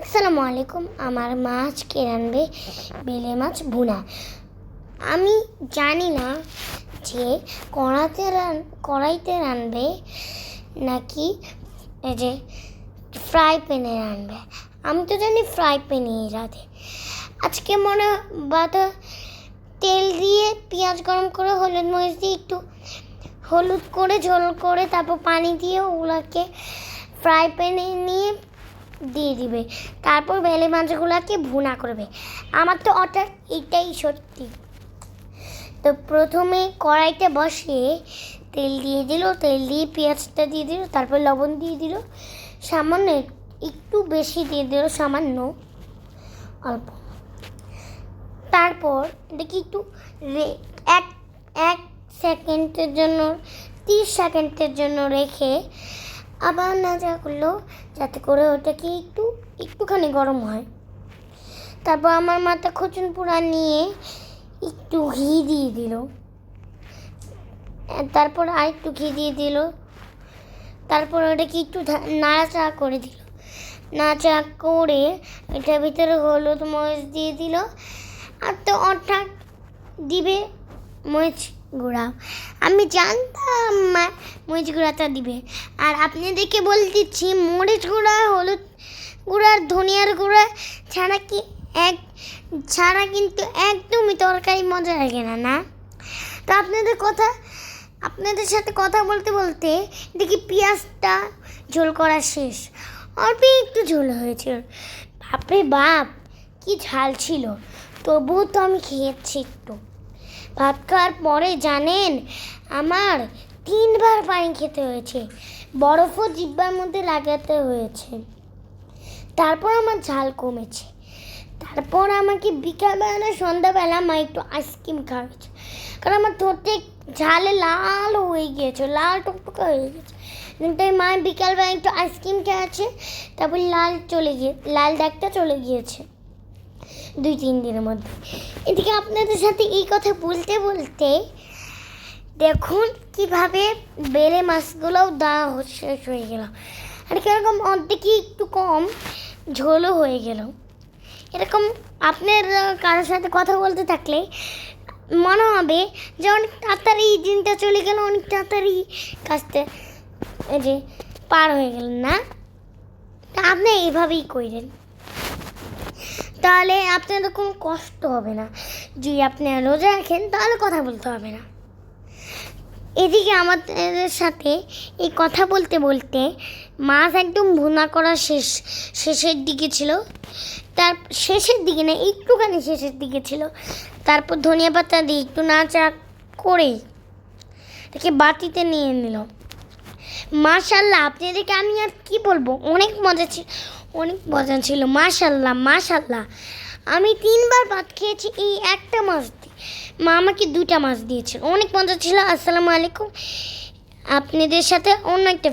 আসসালামু আলাইকুম। আমার মা আজকে রানবে? বেলে মাছ ভুনা। আমি জানি না যে কড়াতে রান, কড়াইতে রানবে নাকি এই যে ফ্রাই প্যানে রানবে। আমি তো জানি ফ্রাই প্যানেই রাঁধে। আজকে মনে বাদ তেল দিয়ে পেঁয়াজ গরম করে, হলুদ মরিচ দিয়ে একটু হলুদ করে, ঝোল করে, তারপর পানি দিয়ে ওগুলাকে ফ্রাই প্যানে নিয়ে দিয়ে দিবে। তারপর বেলে মাছগুলোকে ভুনা করবে। আমার তো ওটা এটাই সত্যি। তো প্রথমে কড়াইতে বসিয়ে তেল দিয়ে দিল, তেল দিয়ে পেঁয়াজটা দিয়ে দিল, তারপর লবণ দিয়ে দিল। সামান্য একটু বেশি দিয়ে দিল, সামান্য অল্প। তারপর দেখি একটু এক এক সেকেন্ডের জন্য, তিরিশ সেকেন্ডের জন্য রেখে আবার নাচা করল যাতে করে ওটা কি একটু, একটুখানি গরম হয়। তারপর আমার মাথা খচুন পুরা নিয়ে একটু ঘি দিয়ে দিল। তারপর আর একটু ঘি দিয়ে দিল। তারপর ওটাকে একটু নাড়াচাড়া করে দিল। নাড়াচাড়া করে এটার ভিতরে হলুদ মরিচ দিয়ে দিল। আর তো অর্থাৎ দিবে মরিচ গুঁড়া আমি জানতাম মরিচ গুঁড়াটা দিবে। আর আপনাদেরকে বলে দিচ্ছি, মরিচ গুঁড়া, হলুদ গুঁড়া আর ধনিয়ার গুঁড়া ছাড়া কি এক, ছাড়া কিন্তু একদমই তরকারি মজা লাগে না না? তো আপনাদের কথা, আপনাদের সাথে কথা বলতে বলতে দেখি পেঁয়াজটা ঝোল করা শেষ। অল্প একটু ঝোল হয়েছে বাপরে বাপ, কি ঝাল ছিল। তবুও তো আমি খেয়েছি একটু। ভাত খাওয়ার পরে জানেন, আমার তিনবার পানি খেতে হয়েছে। বরফও জিব্বার মধ্যে লাগাতে হয়েছে। তারপর আমার ঝাল কমেছে। তারপর আমাকে বিকালবেলা, সন্ধ্যাবেলা মা একটু আইসক্রিম খাওয়াচ্ছে কারণ আমার ঠোঁটে ঝালে লাল হয়ে গিয়েছে, লাল টকটকা হয়ে গেছে তাই মা বিকালবেলা একটু আইসক্রিম খেয়েছে তারপর লাল চলে গিয়ে, লাল দাগটা চলে গিয়েছে। দুই, তিন দিনের মধ্যে। এদিকে আপনাদের সাথে এই কথা বলতে বলতে দেখুন কীভাবে বেলে মাছগুলোও দেওয়া শেষ হয়ে গেল। আর কীরকম অর্ধেকই একটু কম, ঝোলও হয়ে গেল। এরকম আপনার কারোর সাথে কথা বলতে থাকলে মনে হবে যে অনেক তাড়াতাড়ি দিনটা চলে গেল, অনেক তাড়াতাড়ি কাজটা যে পার হয়ে গেল, না? আপনি এইভাবেই কইরেন। তাহলে আপনাদের কোনো কষ্ট হবে না। যদি আপনি রোজা রাখেন, তাহলে কথা বলতে হবে না। এদিকে আমাদের সাথে এই কথা বলতে বলতে মাছ একদম ভুনা করা শেষ, শেষের দিকে ছিল। তার, শেষের দিকে না, একটুখানি শেষের দিকে ছিল। তারপর ধনিয়া পাতা দিয়ে একটু নাচা করে তাকে বাটিতে নিয়ে নিল। মাশাল্লাহ আপনাদেরকে আমি আর কি বলব? অনেক মজা ছিল অনেক মজা ছিল মাশাল্লাহ মাশাল্লাহ আমি তিনবার ভাত খেয়েছি এই একটা মাছ দিয়ে। মা আমাকে দুটা মাছ দিয়েছিল অনেক মজা ছিল, আসসালামু আলাইকুম। আপনাদের সাথে অন্য একটা